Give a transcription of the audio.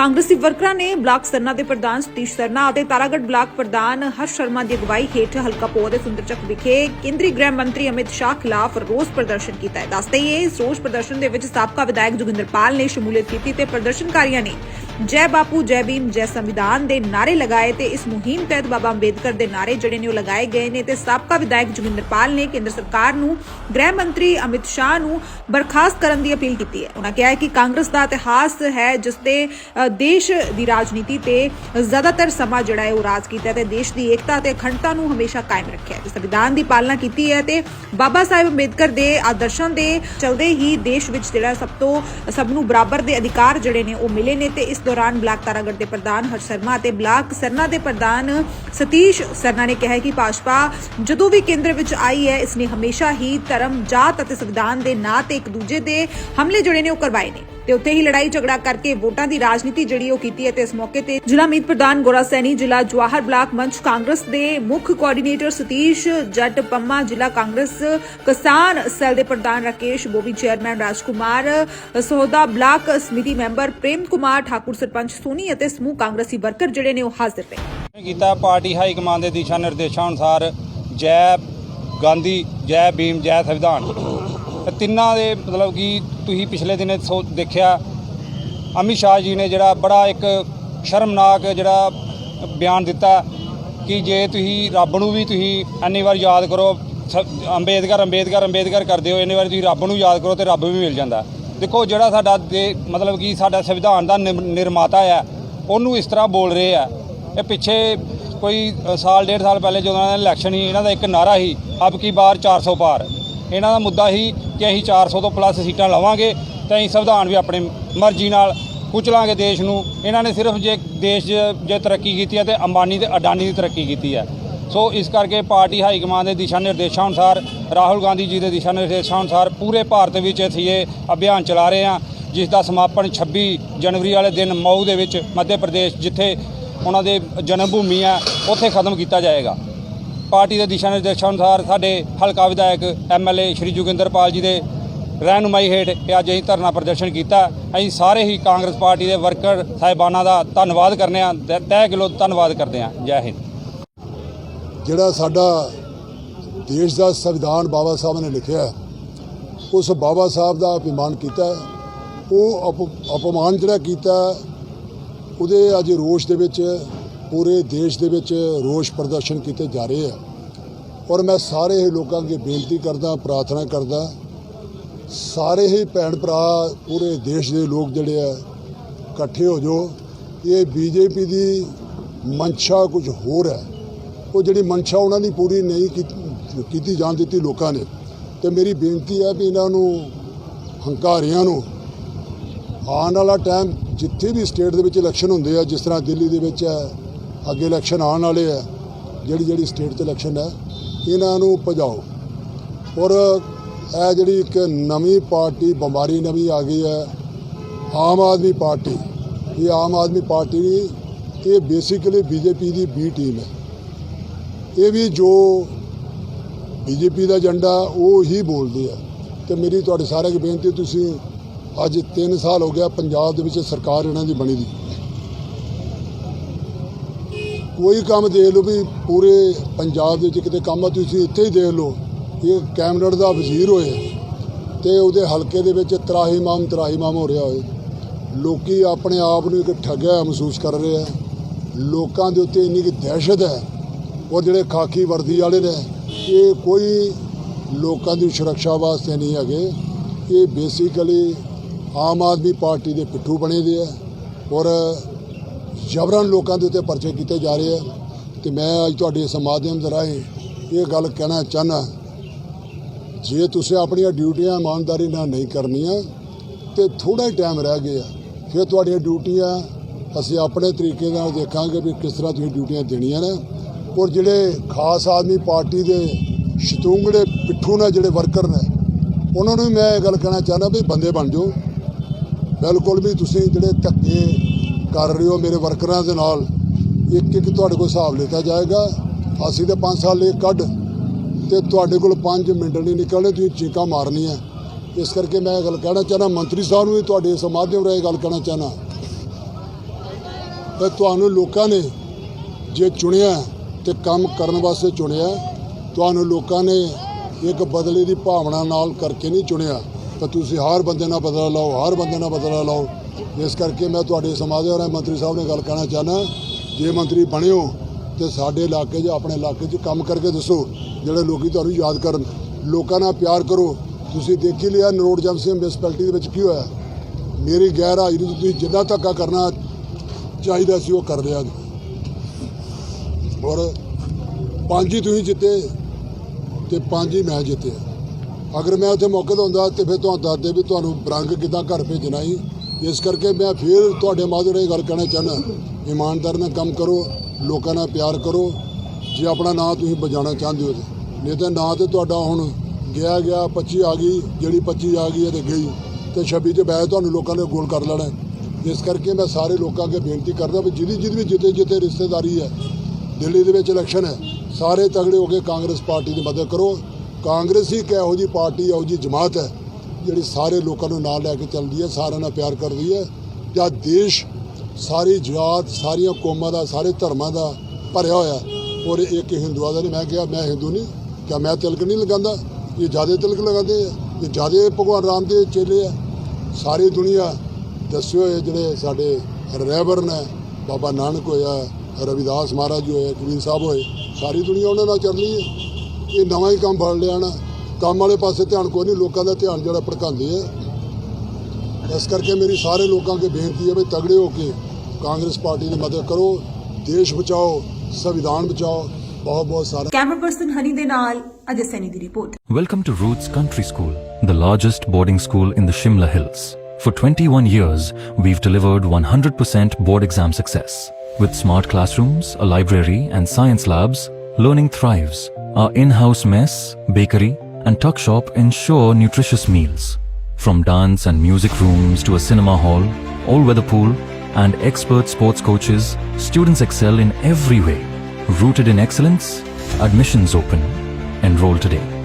ਕਾਂਗਰਸੀ ਵਰਕਰਾਂ ਨੇ ਬਲਾਕ ਸਰਨਾ ਦੇ ਪ੍ਰਧਾਨ ਸਤੀਸ਼ ਸਰਨਾ ਅਤੇ ਤਾਰਾਗੜ ਬਲਾਕ ਪ੍ਰਧਾਨ ਹਰਸ਼ ਸ਼ਰਮਾ ਦੀ ਅਗਵਾਈ ਹੇਠ ਹਲਕਾ ਪੋਹ ਦੇ ਸੁੰਦਰਚਕ ਵਿਖੇ ਕੇਂਦਰੀ ਗ੍ਰਹਿ ਮੰਤਰੀ ਅਮਿਤ ਸ਼ਾਹ ਖਿਲਾਫ ਰੋਸ ਪ੍ਰਦਰਸ਼ਨ ਕੀਤਾ ਹੈ। ਦੱਸਦੇ ਇਹ ਇਸ ਰੋਸ ਪ੍ਰਦਰਸ਼ਨ ਦੇ ਵਿੱਚ ਸਾਬਕਾ ਵਿਧਾਇਕ ਜੋਗਿੰਦਰਪਾਲ ਨੇ ਸ਼ਮੂਲੀਅਤ ਕੀਤੀ ਤੇ ਪ੍ਰਦਰਸ਼ਨਕਾਰੀਆਂ ਨੇ ਜੈ ਬਾਪੂ, ਜੈ ਭੀਮ, ਜੈ ਸੰਵਿਧਾਨ ਦੇ ਨਾਰੇ ਲਗਾਏ ਤੇ ਇਸ ਮੁਹਿੰਮ ਤਹਿਤ ਬਾਬਾ ਅੰਬੇਦਕਰ ਦੇ ਨਾਰੇ ਜਿਹੜੇ ਨੇ ਉਹ ਲਗਾਏ ਗਏ ਨੇ ਤੇ ਸਾਬਕਾ ਵਿਧਾਇਕ ਜੋਗਿੰਦਰਪਾਲ ਨੇ ਕੇਂਦਰ ਸਰਕਾਰ ਨੂੰ, ਗ੍ਰਹਿ ਮੰਤਰੀ ਅਮਿਤ ਸ਼ਾਹ ਨੂੰ ਬਰਖਾਸਤ ਕਰਨ ਦੀ ਅਪੀਲ ਕੀਤੀ ਹੈ। ਉਹਨਾਂ ਕਿਹਾ ਹੈ ਕਿ ਕਾਂਗਰਸ ਦਾ ਇਤਿਹਾਸ ਹੈ ਜਿਸ ਤੇ ਦੇਸ਼ ਦੀ ਰਾਜਨੀਤੀ ਤੇ ਜ਼ਿਆਦਾਤਰ ਸਮਾਂ ਜਿਹੜਾ ਹੈ ਉਹ ਰਾਜ ਕੀਤਾ ਤੇ ਦੇਸ਼ ਦੀ ਏਕਤਾ ਤੇ ਅਖੰਡਤਾ ਨੂੰ ਹਮੇਸ਼ਾ ਕਾਇਮ ਰੱਖਿਆ ਹੈ। ਸੰਵਿਧਾਨ ਦੀ ਪਾਲਣਾ ਕੀਤੀ ਹੈ ਤੇ ਬਾਬਾ ਸਾਹਿਬ ਅੰਬੇਦਕਰ ਦੇ ਆਦਰਸ਼ਾਂ ਦੇ ਚਲਦੇ ਹੀ ਦੇਸ਼ ਵਿੱਚ ਜਿਹੜਾ ਸਭ ਤੋਂ, ਸਭ ਨੂੰ ਬਰਾਬਰ ਦੇ ਅਧਿਕਾਰ ਜਿਹੜੇ ਨੇ ਉਹ ਮਿਲੇ ਨੇ ਤੇ ਇਸ ਦੌਰਾਨ ਬਲਾਕ ਤਾਰਾਗੜ ਦੇ ਪ੍ਰਧਾਨ ਹਰਸ਼ ਸ਼ਰਮਾ ਅਤੇ ਬਲਾਕ ਸਰਨਾ ਦੇ ਪ੍ਰਧਾਨ ਸਤੀਸ਼ ਸਰਨਾ ਨੇ ਕਿਹਾ ਕਿ ਭਾਜਪਾ ਜਦੋਂ ਵੀ ਕੇਂਦਰ ਵਿੱਚ ਆਈ ਹੈ, ਇਸ ਨੇ ਹਮੇਸ਼ਾ ਹੀ ਧਰਮ, ਜਾਤ ਅਤੇ ਸੰਵਿਧਾਨ ਦੇ ਨਾਂ ਤੇ ਇੱਕ ਦੂਜੇ ਦੇ ਹਮਲੇ ਜਿਹੜੇ ਨੇ, ਉਹ ਕਰਵਾਏ ਨੇ। ਤੇ ਉੱਥੇ ਹੀ ਲੜਾਈ ਝਗੜਾ ਕਰਕੇ ਵੋਟਾਂ ਦੀ ਰਾਜਨੀਤੀ ਜਿਹੜੀ ਉਹ ਕੀਤੀ ਹੈ ਤੇ ਇਸ ਮੌਕੇ ਤੇ ਜ਼ਿਲ੍ਹਾ ਮੀਤ ਪ੍ਰਧਾਨ ਗੋਰਾ ਸੈਣੀ, ਜ਼ਿਲ੍ਹਾ ਜਵਾਹਰ ਬਲਾਕ ਮੰਚ ਕਾਂਗਰਸ ਦੇ ਮੁੱਖ ਕੋਆਰਡੀਨੇਟਰ ਸਤੀਸ਼ ਜੱਟ ਪੰਮਾ, ਜ਼ਿਲ੍ਹਾ ਕਾਂਗਰਸ ਕਿਸਾਨ ਸੈੱਲ ਦੇ ਪ੍ਰਧਾਨ Rakesh Bobby chairman Rajkumar Sohda block samiti member Prem Kumar Thakur, sarpanch Soni ਅਤੇ ਸਮੂਹ ਕਾਂਗਰਸੀ ਵਰਕਰ ਜਿਹੜੇ ਨੇ ਉਹ ਹਾਜ਼ਰ ਰਹੇ ਕੀਤਾ ਪਾਰਟੀ ਹਾਈ ਕਮਾਂਡ ਦੇ ਦਿਸ਼ਾ ਨਿਰਦੇਸ਼ਾਂ ਅਨੁਸਾਰ ਜੈ ਗਾਂਧੀ, ਜੈ ਭੀਮ, ਜੈ ਸੰਵਿਧਾਨ। ਤਿੰਨਾਂ ਦੇ ਮਤਲਬ ਕਿ ਤੁਸੀਂ ਪਿਛਲੇ ਦਿਨੇ ਸੋ ਦੇਖਿਆ, ਅਮਿਤ ਸ਼ਾਹ ਜੀ ਨੇ ਜਿਹੜਾ ਬੜਾ ਇੱਕ ਸ਼ਰਮਨਾਕ ਜਿਹੜਾ ਬਿਆਨ ਦਿੱਤਾ ਕਿ ਜੇ ਤੁਸੀਂ ਰੱਬ ਨੂੰ ਵੀ ਤੁਸੀਂ ਇੰਨੀ ਵਾਰ ਯਾਦ ਕਰੋ, ਸ- ਅੰਬੇਦਕਰ ਅੰਬੇਦਕਰ ਅੰਬੇਦਕਰ ਕਰਦੇ ਹੋ, ਇੰਨੀ ਵਾਰ ਤੁਸੀਂ ਰੱਬ ਨੂੰ ਯਾਦ ਕਰੋ ਤੇ ਰੱਬ ਵੀ ਮਿਲ ਜਾਂਦਾ। ਦੇਖੋ ਜਿਹੜਾ ਸਾਡਾ ਦੇ ਮਤਲਬ ਕਿ ਸਾਡਾ ਸੰਵਿਧਾਨ ਦਾ ਨਿਰ- ਨਿਰਮਾਤਾ ਹੈ ਉਹਨੂੰ ਇਸ ਤਰ੍ਹਾਂ ਬੋਲ ਰਹੇ ਆ। ਇਹ ਪਿੱਛੇ ਕੋਈ ਸਾਲ, ਡੇਢ ਸਾਲ ਪਹਿਲੇ ਜਦੋਂ ਇਹਨਾਂ ਦਾ ਇਲੈਕਸ਼ਨ ਸੀ, ਇਹਨਾਂ ਦਾ ਇੱਕ ਨਾਰਾ ਸੀ ਅਬ ਕੀ ਬਾਰ 400 ਪਾਰ। ਇਹਨਾਂ ਦਾ ਮੁੱਦਾ ਸੀ ਕਿ ਅਸੀਂ 400 ਤੋਂ ਪਲੱਸ ਸੀਟਾਂ ਲਵਾਂਗੇ ਤੇ ਅਸੀਂ ਸੰਵਿਧਾਨ ਵੀ ਆਪਣੇ ਮਰਜ਼ੀ ਨਾਲ ਕੁਚਲਾਂਗੇ ਦੇਸ਼ ਨੂੰ। ਇਹਨਾਂ ਨੇ ਸਿਰਫ ਜੇ ਦੇਸ਼ ਜੇ ਤਰੱਕੀ ਕੀਤੀ ਹੈ ਤੇ ਅੰਬਾਨੀ ਤੇ ਅਡਾਨੀ ਦੀ ਤਰੱਕੀ ਕੀਤੀ ਹੈ। ਸੋ ਇਸ ਕਰਕੇ ਪਾਰਟੀ ਹਾਈ ਕਮਾਂਡ ਦੇ ਦਿਸ਼ਾ ਨਿਰਦੇਸ਼ਾਂ ਅਨੁਸਾਰ, ਰਾਹੁਲ ਗਾਂਧੀ ਜੀ ਦੇ ਦਿਸ਼ਾ ਨਿਰਦੇਸ਼ਾਂ ਅਨੁਸਾਰ ਪੂਰੇ ਭਾਰਤ ਵਿੱਚ ਅਸੀਂ ਇਹ ਅਭਿਆਨ ਚਲਾ ਰਹੇ ਹਾਂ, ਜਿਸ ਦਾ ਸਮਾਪਨ 26 ਜਨਵਰੀ ਵਾਲੇ ਦਿਨ ਮਊ ਦੇ ਵਿੱਚ ਮੱਧ ਪ੍ਰਦੇਸ਼ ਜਿੱਥੇ ਉਹਨਾਂ ਦੇ ਜਨਮ ਭੂਮੀ ਹੈ, ਉੱਥੇ ਖਤਮ ਕੀਤਾ ਜਾਏਗਾ। ਪਾਰਟੀ ਦੇ ਦਿਸ਼ਾ ਨਿਰਦੇਸ਼ਾਂ ਅਨੁਸਾਰ ਸਾਡੇ ਹਲਕਾ ਵਿਧਾਇਕ ਐਮਐਲਏ ਸ਼੍ਰੀ ਜੋਗਿੰਦਰਪਾਲ ਜੀ ਦੇ ਰਹਿਨੁਮਾਈ ਹੇਠ ਇਹ ਅੱਜ ਅਸੀਂ ਧਰਨਾ ਪ੍ਰਦਰਸ਼ਨ ਕੀਤਾ। ਅਸੀਂ ਸਾਰੇ ਹੀ ਕਾਂਗਰਸ ਪਾਰਟੀ ਦੇ ਵਰਕਰ ਸਾਹਿਬਾਨਾਂ ਦਾ ਧੰਨਵਾਦ ਕਰਨੇ ਆ ਤਹਿ ਦਿਲੋਂ ਧੰਨਵਾਦ ਕਰਦੇ ਆ ਜੈ ਹਿੰਦ। ਜਿਹੜਾ ਸਾਡਾ ਦੇਸ਼ ਦਾ ਸੰਵਿਧਾਨ ਬਾਬਾ ਸਾਹਿਬ ਨੇ ਲਿਖਿਆ ਉਸ ਬਾਬਾ ਸਾਹਿਬ ਦਾ ਅਪਮਾਨ ਕੀਤਾ ਉਹ ਅਪ- ਅਪਮਾਨ ਜਿਹੜਾ ਕੀਤਾ ਉਹਦੇ ਅੱਜ ਰੋਸ਼ ਦੇ ਵਿੱਚ ਪੂਰੇ ਦੇਸ਼ ਦੇ ਵਿੱਚ ਰੋਸ਼ ਪ੍ਰਦਰਸ਼ਨ ਕੀਤੇ ਜਾ ਰਹੇ ਆ। ਔਰ ਮੈਂ ਸਾਰੇ ਹੀ ਲੋਕਾਂ ਅੱਗੇ ਬੇਨਤੀ ਕਰਦਾ, ਪ੍ਰਾਰਥਨਾ ਕਰਦਾ, ਸਾਰੇ ਹੀ ਭੈਣ ਭਰਾ ਪੂਰੇ ਦੇਸ਼ ਦੇ ਲੋਕ ਜਿਹੜੇ ਆ, ਇਕੱਠੇ ਹੋ ਜਾਓ। ਇਹ ਬੀਜੇਪੀ ਦੀ ਮਨਸ਼ਾ ਕੁਝ ਹੋਰ ਹੈ। ਉਹ ਜਿਹੜੀ ਮਨਸ਼ਾ ਉਹਨਾਂ ਦੀ ਪੂਰੀ ਨਹੀਂ ਕੀਤੀ- ਕੀਤੀ ਜਾਣ ਦਿੱਤੀ ਲੋਕਾਂ ਨੇ। ਤੇ ਮੇਰੀ ਬੇਨਤੀ ਹੈ ਵੀ ਇਹਨਾਂ ਨੂੰ, ਹੰਕਾਰੀਆਂ ਨੂੰ, ਆਉਣ ਵਾਲਾ ਟਾਈਮ ਜਿੱਥੇ ਵੀ ਸਟੇਟ ਦੇ ਵਿੱਚ ਇਲੈਕਸ਼ਨ ਹੁੰਦੇ ਆ, ਜਿਸ ਤਰ੍ਹਾਂ ਦਿੱਲੀ ਦੇ ਵਿੱਚ ਹੈ ਅੱਗੇ ਇਲੈਕਸ਼ਨ ਆਉਣ ਵਾਲੇ ਆ, ਜਿਹੜੀ ਜਿਹੜੀ ਸਟੇਟ 'ਚ ਇਲੈਕਸ਼ਨ ਹੈ, ਇਹਨਾਂ ਨੂੰ ਭਜਾਓ। ਔਰ ਇਹ ਜਿਹੜੀ ਇੱਕ ਨਵੀਂ ਪਾਰਟੀ, ਬਿਮਾਰੀ ਨਵੀਂ ਆ ਗਈ ਹੈ, ਆਮ ਆਦਮੀ ਪਾਰਟੀ, ਇਹ ਆਮ ਆਦਮੀ ਪਾਰਟੀ ਇਹ ਬੇਸਿਕਲੀ ਬੀਜੇਪੀ ਦੀ ਬੀ ਟੀਮ ਹੈ। ਇਹ ਵੀ ਜੋ ਬੀਜੇਪੀ ਦਾ ਏਜੰਡਾ, ਉਹ ਹੀ ਬੋਲਦੇ ਆ ਤੇ ਮੇਰੀ ਤੁਹਾਡੇ ਸਾਰਿਆਂ ਨੂੰ ਬੇਨਤੀ ਤੁਸੀਂ ਅੱਜ 3 ਸਾਲ ਹੋ ਗਿਆ ਪੰਜਾਬ ਦੇ ਵਿੱਚ ਸਰਕਾਰ ਇਹਨਾਂ ਦੀ ਬਣੀ ਦੀ। ਕੋਈ ਕੰਮ ਦੇਖ ਲਓ ਵੀ ਪੂਰੇ ਪੰਜਾਬ ਦੇ ਵਿੱਚ ਕਿਤੇ ਕੰਮ ਆ, ਤੁਸੀਂ ਇੱਥੇ ਹੀ ਦੇਖ ਲਓ। ਇਹ ਕੈਬਨਿਟ ਦਾ ਵਜ਼ੀਰ ਹੋਏ। ਤੇ ਉਹਦੇ ਹਲਕੇ ਦੇ ਵਿੱਚ ਤਰਾਹੀਮਾਮ ਤਰਾਹੀਮਾਮ ਹੋ ਰਿਹਾ ਹੋਏ। ਲੋਕੀ ਆਪਣੇ ਆਪ ਨੂੰ ਇੱਕ ਠੱਗਿਆ ਮਹਿਸੂਸ ਕਰ ਰਹੇ ਆ। ਲੋਕਾਂ ਦੇ ਉੱਤੇ ਇੰਨੀ ਕਿ ਦਹਿਸ਼ਤ ਹੈ। ਔਰ ਜਿਹੜੇ ਖਾਕੀ ਵਰਦੀ ਵਾਲੇ ਨੇ, ਇਹ ਕੋਈ ਲੋਕਾਂ ਦੀ ਸੁਰੱਖਿਆ ਵਾਸਤੇ ਨਹੀਂ ਹੈਗੇ। ਇਹ ਬੇਸਿਕਲੀ ਆਮ ਆਦਮੀ ਪਾਰਟੀ ਦੇ ਪਿੱਠੂ ਬਣੇ ਦੇ ਆ। ਔਰ ਜਬਰਨ ਲੋਕਾਂ ਦੇ ਉੱਤੇ ਪਰਚੇ ਕੀਤੇ ਜਾ ਰਹੇ ਆ ਤੇ ਮੈਂ ਅੱਜ ਤੁਹਾਡੇ ਇਸ ਮਾਧਿਅਮ ਦੇ ਰਾਹੀਂ ਇਹ ਗੱਲ ਕਹਿਣਾ ਚਾਹਨਾ ਜੇ ਤੁਸੀਂ ਆਪਣੀਆਂ ਡਿਊਟੀਆਂ ਇਮਾਨਦਾਰੀ ਨਾਲ ਨਹੀਂ ਕਰਨੀਆਂ ਤੇ ਥੋੜਾ ਹੀ ਟਾਈਮ ਰਹਿ ਗਿਆ, ਫਿਰ ਤੁਹਾਡੀਆਂ ਡਿਊਟੀਆਂ ਅਸੀਂ ਆਪਣੇ ਤਰੀਕੇ ਨਾਲ ਦੇਖਾਂਗੇ ਵੀ ਕਿਸ ਤਰ੍ਹਾਂ ਤੁਸੀਂ ਡਿਊਟੀਆਂ ਦੇਣੀਆਂ ਨੇ। ਔਰ ਜਿਹੜੇ ਖਾਸ ਆਦਮੀ ਪਾਰਟੀ ਦੇ ਸ਼ਤੂੰਗੜੇ ਪਿੱਠੂ ਨੇ ਜਿਹੜੇ ਵਰਕਰ ਨੇ, ਉਹਨਾਂ ਨੂੰ ਵੀ ਮੈਂ ਇਹ ਗੱਲ ਕਹਿਣਾ ਚਾਹੁੰਦਾ ਵੀ ਬੰਦੇ ਬਣ ਜਾਓ। ਬਿਲਕੁਲ ਵੀ ਤੁਸੀਂ ਜਿਹੜੇ ਧੱਕੇ ਕਰ ਰਹੇ ਹੋ ਮੇਰੇ ਵਰਕਰਾਂ ਦੇ ਨਾਲ, ਇੱਕ ਇੱਕ ਤੁਹਾਡੇ ਕੋਲ ਹਿਸਾਬ ਲਿੱਤਾ ਜਾਏਗਾ। ਅਸੀਂ ਤਾਂ 5 ਸਾਲ ਲਈ ਕੱਢ ਤੇ ਤੁਹਾਡੇ ਕੋਲ 5 ਮਿੰਟ ਨਹੀਂ ਨਿਕਲਣੇ, ਤੁਸੀਂ ਚੀਕਾਂ ਮਾਰਨੀਆਂ। ਇਸ ਕਰਕੇ ਮੈਂ ਇਹ ਗੱਲ ਕਹਿਣਾ ਚਾਹਨਾ ਮੰਤਰੀ ਸਾਹਿਬ ਨੂੰ ਵੀ ਤੁਹਾਡੇ ਇਸ ਮਾਧਿਅਮ ਰਾਹੀਂ ਗੱਲ ਕਹਿਣਾ ਚਾਹਨਾ ਤੇ ਤੁਹਾਨੂੰ ਲੋਕਾਂ ਨੇ ਜੇ ਚੁਣਿਆ ਤੇ ਕੰਮ ਕਰਨ ਵਾਸਤੇ ਚੁਣਿਆ, ਤੁਹਾਨੂੰ ਲੋਕਾਂ ਨੇ ਇੱਕ ਬਦਲੇ ਦੀ ਭਾਵਨਾ ਨਾਲ ਕਰਕੇ ਨਹੀਂ ਚੁਣਿਆ, ਤਾਂ ਤੁਸੀਂ ਹਰ ਬੰਦੇ ਨਾਲ ਬਦਲਾ ਲਓ, ਹਰ ਬੰਦੇ ਨਾਲ ਬਦਲਾ ਲਓ। ਇਸ ਕਰਕੇ ਮੈਂ ਤੁਹਾਡੇ ਸਮਾਜ ਦੇ ਮੰਤਰੀ ਸਾਹਿਬ ਨੇ ਗੱਲ ਕਰਨਾ ਚਾਹਨਾ ਜੇ ਮੰਤਰੀ ਬਣਿਓ ਤੇ ਸਾਡੇ ਇਲਾਕੇ 'ਚ, ਆਪਣੇ ਇਲਾਕੇ 'ਚ ਕੰਮ ਕਰਕੇ ਦੱਸੋ, ਜਿਹੜੇ ਲੋਕੀ ਤੁਹਾਨੂੰ ਯਾਦ ਕਰਨ। ਲੋਕਾਂ ਨਾਲ ਪਿਆਰ ਕਰੋ। ਤੁਸੀਂ ਦੇਖ ਹੀ ਲਿਆ ਨਰੋੜ ਜਮ ਸਿੰਘ ਮਿਊਨਿਸਪੈਲਿਟੀ ਦੇ ਵਿੱਚ ਕੀ ਹੋਇਆ? ਮੇਰੀ ਗੈਰ ਹਾਜ਼ਰੀ ਤੁਸੀਂ ਜਿੰਨਾ ਧੱਕਾ ਕਰਨਾ ਚਾਹੀਦਾ ਸੀ, ਉਹ ਕਰ ਲਿਆ। ਔਰ ਪੰਜ ਹੀ ਤੁਸੀਂ ਜਿੱਤੇ ਤੇ ਪੰਜ ਹੀ ਮੈਂ ਜਿੱਤੇ। ਅਗਰ ਮੈਂ ਉੱਥੇ ਮੌਕੇ ਤੇ ਹੁੰਦਾ ਤੇ ਫਿਰ ਤੁਹਾਨੂੰ ਦੱਸਦੇ ਵੀ ਤੁਹਾਨੂੰ ਬਰੰਗ ਕਿੱਦਾਂ ਘਰ ਭੇਜਣਾ ਸੀ। ਇਸ ਕਰਕੇ ਮੈਂ ਫਿਰ ਤੁਹਾਡੇ ਮਾਧੁਰ ਇਹ ਗੱਲ ਕਹਿਣਾ ਚਾਹੁੰਦਾ, ਇਮਾਨਦਾਰ ਨਾਲ ਕੰਮ ਕਰੋ, ਲੋਕਾਂ ਨਾਲ ਪਿਆਰ ਕਰੋ, ਜੇ ਆਪਣਾ ਨਾਂ ਤੁਸੀਂ ਬਚਾਉਣਾ ਚਾਹੁੰਦੇ ਹੋ ਨਹੀਂ ਤਾਂ ਨਾਂ ਤੇ ਤੁਹਾਡਾ ਹੁਣ ਗਿਆ ਗਿਆ 25 ਆ ਗਈ, ਜਿਹੜੀ 25 ਆ ਗਈ ਹੈ ਤੇ ਗਈ ਤੇ 26 ਤੇ ਬੈ ਤੁਹਾਨੂੰ ਲੋਕਾਂ ਨੇ ਗੋਲ ਕਰ ਲੈਣਾ। ਇਸ ਕਰਕੇ ਮੈਂ ਸਾਰੇ ਲੋਕਾਂ ਅੱਗੇ ਬੇਨਤੀ ਕਰਦਾ ਵੀ ਜਿਹਦੀ ਜਿਹਦੀ ਵੀ ਜਿੱਤੇ ਜਿੱਤੇ ਰਿਸ਼ਤੇਦਾਰੀ ਹੈ, ਦਿੱਲੀ ਦੇ ਵਿੱਚ ਇਲੈਕਸ਼ਨ ਹੈ, ਸਾਰੇ ਤਗੜੇ ਹੋ ਕੇ ਕਾਂਗਰਸ ਪਾਰਟੀ ਦੀ ਮਦਦ ਕਰੋ। ਕਾਂਗਰਸ ਹੀ ਇੱਕ ਇਹੋ ਜੀ ਪਾਰਟੀ, ਇਹੋ ਜੀ ਜਮਾਤ ਹੈ ਜਿਹੜੀ ਸਾਰੇ ਲੋਕਾਂ ਨੂੰ ਨਾਲ ਲੈ ਕੇ ਚੱਲਦੀ ਹੈ, ਸਾਰਿਆਂ ਨਾਲ ਪਿਆਰ ਕਰਦੀ ਹੈ। ਜਾਂ ਦੇਸ਼ ਸਾਰੀ ਜਾਤ, ਸਾਰੀਆਂ ਕੌਮਾਂ ਦਾ, ਸਾਰੇ ਧਰਮਾਂ ਦਾ ਭਰਿਆ ਹੋਇਆ ਹੈ। ਔਰ ਇੱਕ ਹਿੰਦੂਆਂ ਦਾ ਨਹੀਂ, ਮੈਂ ਕਿਹਾ, ਮੈਂ ਹਿੰਦੂ ਨਹੀਂ ਕਿ ਮੈਂ ਤਿਲਕ ਨਹੀਂ ਲਗਾਉਂਦਾ? ਇਹ ਜ਼ਿਆਦਾ ਤਿਲਕ ਲਗਾਉਂਦੇ ਆ, ਇਹ ਜ਼ਿਆਦਾ ਭਗਵਾਨ ਰਾਮ ਦੇ ਚੇਲੇ ਆ। ਸਾਰੀ ਦੁਨੀਆ ਦੱਸੇ ਹੋਏ ਜਿਹੜੇ ਸਾਡੇ ਰਹਿਬਰ ਨੇ ਬਾਬਾ ਨਾਨਕ ਹੋਇਆ, ਰਵਿਦਾਸ ਮਹਾਰਾਜ ਜੀ ਹੋਏ ਕਬੀਰ ਸਾਹਿਬ ਹੋਏ, ਸਾਰੀ ਦੁਨੀਆ ਉਹਨਾਂ ਨਾਲ ਚੱਲਣੀ ਹੈ। ਇਹ ਨਵਾਂ ਹੀ ਕੰਮ ਫੜ ਲਿਆ ਨਾ। ਕੰਮ ਵਾਲੇ ਪਾਸੇ ਧਿਆਨ ਕੋਈ ਨਹੀਂ ਲੋਕਾਂ ਦਾ ਧਿਆਨ ਜਿਹੜਾ ਭੜਕਾਉਂਦੇ ਆ ਇਸ ਕਰਕੇ ਮੇਰੀ ਸਾਰੇ ਲੋਕਾਂ ਅੱਗੇ ਬੇਨਤੀ ਹੈ ਵੀ ਤਗੜੇ ਹੋ ਕੇ ਕਾਂਗਰਸ ਪਾਰਟੀ ਦੀ ਮਦਦ ਕਰੋ ਦੇਸ਼ ਬਚਾਓ ਸੰਵਿਧਾਨ ਬਚਾਓ ਬਹੁਤ ਬਹੁਤ ਸਾਰਾ ਕੈਮਰਾ ਪਰਸਨ ਹਨੀ ਦੇ ਨਾਲ ਅਜੇ ਸੈਨੀ ਦੀ report Welcome to Roots Country School, the largest boarding school in the Shimla Hills. For 21 years, we've delivered 100% board exam success. With smart classrooms, a library, and science labs, learning thrives. Our in house mess, bakery, and tuck shop ensure nutritious meals. From dance and music rooms to a cinema hall, all weather pool, and expert sports coaches, students excel in every way. Rooted in excellence, admissions open. Enroll today.